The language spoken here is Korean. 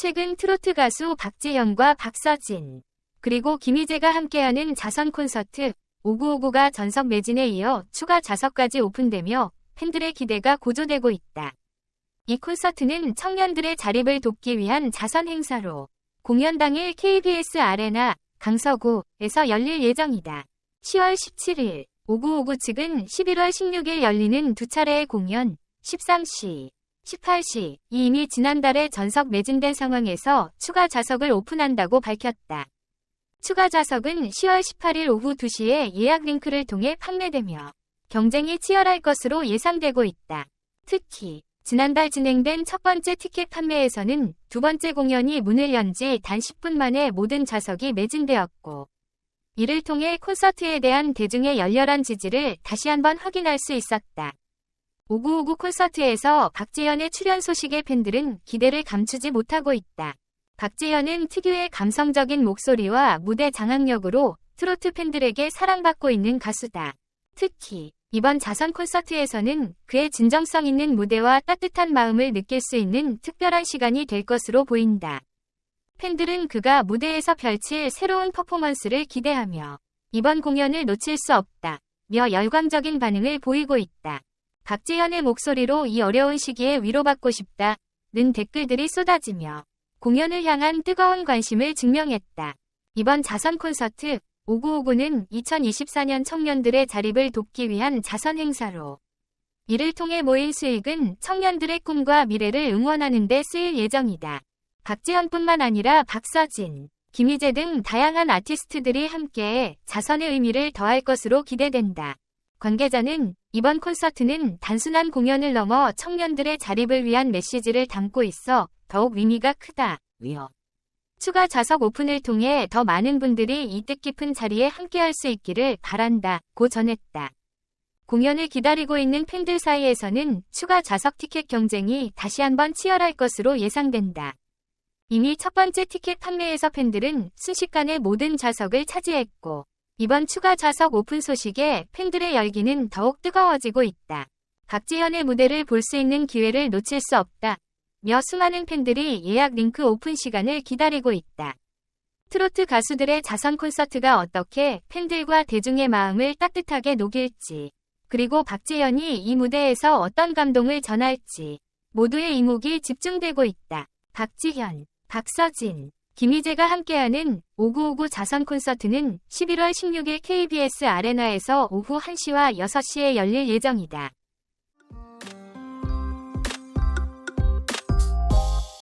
최근 트로트 가수 박재현과 박서진, 그리고 김희재가 함께하는 자선 콘서트 5959가 전석 매진에 이어 추가 좌석까지 오픈되며 팬들의 기대가 고조되고 있다. 이 콘서트는 청년들의 자립을 돕기 위한 자선 행사로 공연 당일 KBS 아레나 강서구에서 열릴 예정이다. 10월 17일 5959 측은 11월 16일 열리는 두 차례의 공연 13시, 18시 이미 지난달에 전석 매진된 상황에서 추가 좌석을 오픈한다고 밝혔다. 추가 좌석은 10월 18일 오후 2시에 예약 링크를 통해 판매되며 경쟁이 치열할 것으로 예상되고 있다. 특히 지난달 진행된 첫 번째 티켓 판매에서는 두 번째 공연이 문을 연 지 단 10분 만에 모든 좌석이 매진되었고 이를 통해 콘서트에 대한 대중의 열렬한 지지를 다시 한번 확인할 수 있었다. 5959 콘서트에서 박재현의 출연 소식에 팬들은 기대를 감추지 못하고 있다. 박재현은 특유의 감성적인 목소리와 무대 장악력으로 트로트 팬들에게 사랑받고 있는 가수다. 특히 이번 자선 콘서트에서는 그의 진정성 있는 무대와 따뜻한 마음을 느낄 수 있는 특별한 시간이 될 것으로 보인다. 팬들은 그가 무대에서 펼칠 새로운 퍼포먼스를 기대하며 이번 공연을 놓칠 수 없다. 며 열광적인 반응을 보이고 있다. 박재현의 목소리로 이 어려운 시기에 위로받고 싶다. 는 댓글들이 쏟아지며 공연을 향한 뜨거운 관심을 증명했다. 이번 자선 콘서트 5959는 2024년 청년들의 자립을 돕기 위한 자선 행사로 이를 통해 모인 수익은 청년들의 꿈과 미래를 응원하는 데 쓰일 예정이다. 박지현뿐만 아니라 박서진, 김희재 등 다양한 아티스트들이 함께 자선의 의미를 더할 것으로 기대된다. 관계자는 이번 콘서트는 단순한 공연을 넘어 청년들의 자립을 위한 메시지를 담고 있어 더욱 의미가 크다. 위어. 추가 좌석 오픈을 통해 더 많은 분들이 이 뜻깊은 자리에 함께할 수 있기를 바란다. 고 전했다. 공연을 기다리고 있는 팬들 사이에서는 추가 좌석 티켓 경쟁이 다시 한번 치열할 것으로 예상된다. 이미 첫 번째 티켓 판매에서 팬들은 순식간에 모든 좌석을 차지했고 이번 추가 좌석 오픈 소식에 팬들의 열기는 더욱 뜨거워지고 있다. 박지현의 무대를 볼 수 있는 기회를 놓칠 수 없다. 며 수많은 팬들이 예약 링크 오픈 시간을 기다리고 있다. 트로트 가수들의 자선 콘서트가 어떻게 팬들과 대중의 마음을 따뜻하게 녹일지, 그리고 박재현이 이 무대에서 어떤 감동을 전할지, 모두의 이목이 집중되고 있다. 박지현, 박서진, 김희재가 함께하는 5959 자선 콘서트는 11월 16일 KBS 아레나에서 오후 1시와 6시에 열릴 예정이다.